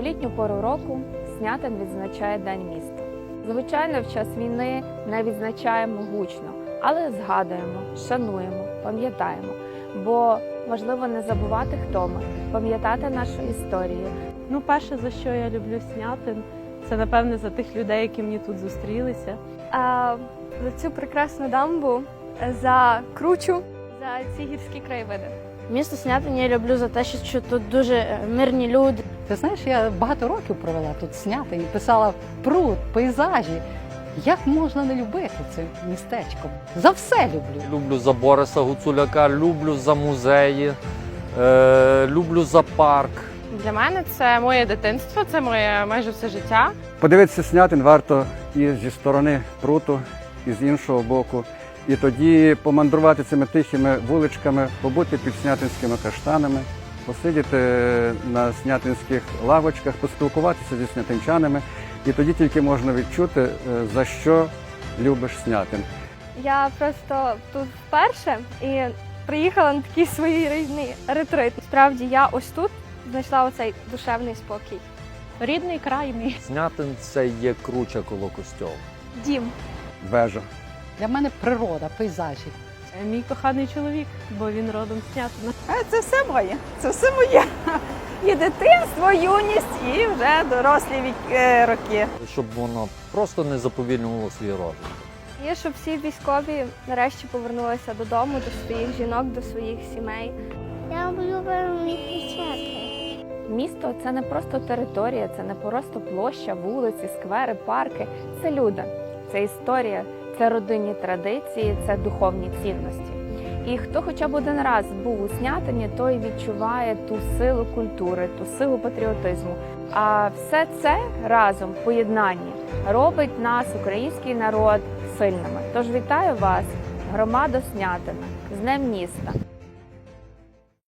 У літню пору року Снятин відзначає День міста. Звичайно, в час війни не відзначаємо гучно, але згадуємо, шануємо, пам'ятаємо. Бо важливо не забувати, хто ми, пам'ятати нашу історію. Ну, перше, за що я люблю Снятин, це напевне за тих людей, які мені тут зустрілися. а, за цю прекрасну дамбу, за кручу, за ці гірські краєвиди. Місто Снятин я люблю за те, що тут дуже е, мирні люди. Ти знаєш, я багато років провела тут Снятині, писала пруд, пейзажі. Як можна не любити це містечко? За все люблю. Люблю за Бориса Гуцуляка, люблю за музеї, е, люблю за парк. Для мене це моє дитинство, це моє майже все життя. Подивитися снятин варто і зі сторони пруту, і з іншого боку. І тоді помандрувати цими тихими вуличками, побути під снятинськими каштанами, посидіти на снятинських лавочках, поспілкуватися зі снятинчанами. І тоді тільки можна відчути, е, за що любиш снятин. Я просто тут вперше і приїхала на такий своєрідний ретрит. Справді, я ось тут знайшла оцей душевний спокій. Рідний край мій. Снятин це є круча коло костьолу. Дім. Вежа. Для мене природа, пейзажі. Це мій коханий чоловік, бо він родом з Снятина. Це все моє, це все моє. І дитинство, юність, і вже дорослі вік- е, роки. Щоб воно просто не заповільнювало свій розвиток. І щоб всі військові нарешті повернулися додому, до своїх жінок, до своїх сімей. Я люблю місто Місто це не просто територія, це не просто площа, вулиці, сквери, парки. Це люди, це історія, це родинні традиції, це духовні цінності. І хто хоча б один раз був у Снятині, той відчуває ту силу культури, ту силу патріотизму. А все це разом в поєднанні робить нас, український народ, сильними. Тож вітаю вас, громада Снятина, з Днем міста.